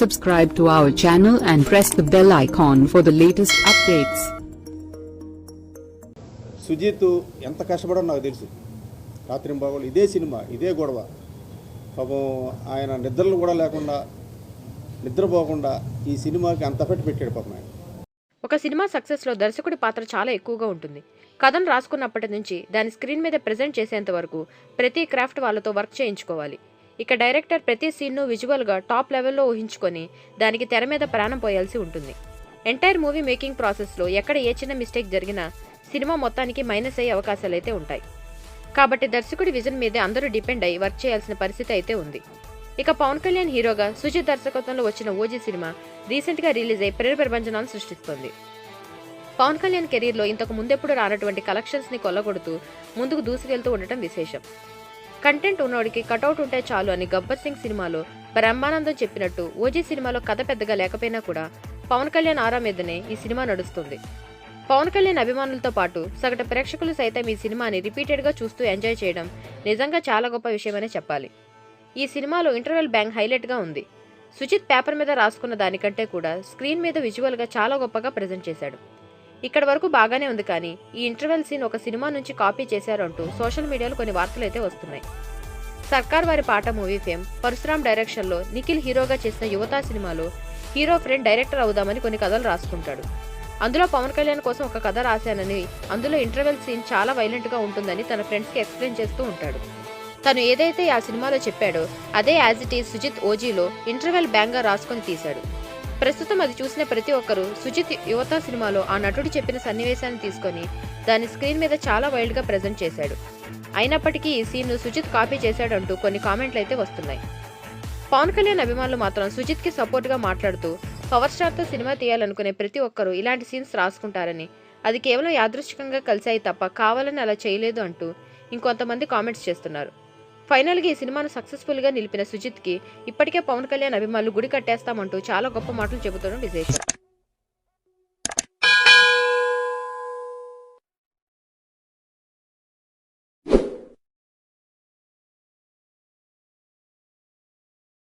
Subscribe to our channel and press the bell icon for the latest updates. Sujeeth ఎంత కష్టపడో నాకు తెలుసు. రాత్రి బాగోలు ఇదే సినిమా ఇదే గొడవ. పాపం ఆయన నిద్రలు కూడా లేకుండా నిద్రపోకుండా ఈ సినిమాకి అంత పెట్టి పెట్టాడు పాపం ఆయన. ఒక సినిమా సక్సెస్లో దర్శకుడి పాత్ర చాలా ఎక్కువగా ఉంటుంది. కథను రాసుకున్నప్పటి నుంచి దాని స్క్రీన్ మీద ప్రజెంట్ చేసేంత వరకు ప్రతి క్రాఫ్ట్ వాళ్ళతో వర్క్ చేయించుకోవాలి. ఇక డైరెక్టర్ ప్రతి సీన్ను విజువల్గా టాప్ లెవెల్లో ఊహించుకొని దానికి తెర మీద ప్రాణం పోయాల్సి ఉంటుంది. ఎంటైర్ మూవీ మేకింగ్ ప్రాసెస్లో ఎక్కడ ఏ చిన్న మిస్టేక్ జరిగినా సినిమా మొత్తానికి మైనస్ అయ్యే అవకాశాలైతే ఉంటాయి. కాబట్టి దర్శకుడి విజన్ మీదే అందరూ డిపెండ్ అయ్యి వర్క్ చేయాల్సిన పరిస్థితి అయితే ఉంది. ఇక పవన్ కళ్యాణ్ హీరోగా సుజిత్ దర్శకత్వంలో వచ్చిన ఓజీ సినిమా రీసెంట్గా రిలీజ్ అయి ప్రేర ప్రపంచనాలు సృష్టిస్తోంది. పవన్ కళ్యాణ్ కెరీర్లో ఇంతకు ముందెప్పుడు రానటువంటి కలెక్షన్స్ని కొల్లగొడుతూ ముందుకు దూసుకెళ్తూ ఉండటం విశేషం. కంటెంట్ ఉన్నోడికి కటౌట్ ఉంటే చాలు అని గబ్బర్ సింగ్ సినిమాలో బ్రహ్మానందం చెప్పినట్టు ఓజీ సినిమాలో కథ పెద్దగా లేకపోయినా కూడా పవన్ కళ్యాణ్ ఆరా మీదనే ఈ సినిమా నడుస్తుంది. పవన్ కళ్యాణ్ అభిమానులతో పాటు సగటు ప్రేక్షకులు సైతం ఈ సినిమాని రిపీటెడ్గా చూస్తూ ఎంజాయ్ చేయడం నిజంగా చాలా గొప్ప విషయమనే చెప్పాలి. ఈ సినిమాలో ఇంటర్వెల్ బ్యాంగ్ హైలైట్గా ఉంది. సుచిత్ పేపర్ మీద రాసుకున్న దానికంటే కూడా స్క్రీన్ మీద విజువల్గా చాలా గొప్పగా ప్రజెంట్ చేశాడు. ఇక్కడ వరకు బాగానే ఉంది కానీ ఈ ఇంటర్వెల్ సీన్ ఒక సినిమా నుంచి కాపీ చేశారంటూ సోషల్ మీడియాలో కొన్ని వార్తలు అయితే వస్తున్నాయి. సర్కార్ వారి పాట మూవీ ఫేమ్ పరశురామ్ డైరెక్షన్లో నిఖిల్ హీరోగా చేసిన యువత సినిమాలో హీరో ఫ్రెండ్ డైరెక్టర్ అవుదామని కొన్ని కథలు రాసుకుంటాడు. అందులో పవన్ కళ్యాణ్ కోసం ఒక కథ రాశానని అందులో ఇంటర్వెల్ సీన్ చాలా వైలెంట్గా ఉంటుందని తన ఫ్రెండ్స్కి ఎక్స్ప్లెయిన్ చేస్తూ ఉంటాడు. తను ఏదైతే ఆ సినిమాలో చెప్పాడో అదే యాజ్ ఇట్ ఈజ్ సుజిత్ ఓజీలో ఇంటర్వెల్ బ్యాంగ్గా రాసుకొని తీశాడు. ప్రస్తుతం అది చూసిన ప్రతి ఒక్కరూ సుజిత్ యువత సినిమాలో ఆ నటుడు చెప్పిన సన్నివేశాన్ని తీసుకొని దాని స్క్రీన్ మీద చాలా వైల్డ్గా ప్రజెంట్ చేశాడు. అయినప్పటికీ ఈ సీన్ను సుజిత్ కాపీ చేశాడంటూ కొన్ని కామెంట్లు అయితే వస్తున్నాయి. పవన్ కళ్యాణ్ అభిమానులు మాత్రం సుజిత్కి సపోర్ట్గా మాట్లాడుతూ పవర్ స్టార్తో సినిమా తీయాలనుకునే ప్రతి ఒక్కరూ ఇలాంటి సీన్స్ రాసుకుంటారని అది కేవలం యాదృచ్ఛికంగా కలిసాయి తప్ప కావాలని అలా చేయలేదు అంటూ ఇంకొంతమంది కామెంట్స్ చేస్తున్నారు. ఫైనల్గా ఈ సినిమాను సక్సెస్ఫుల్గా నిలిపిన సుజిత్కి ఇప్పటికే పవన్ కళ్యాణ్ అభిమానులు గుడి కట్టేస్తామంటూ చాలా గొప్ప మాటలు చెబుతున్నాడు విజయ్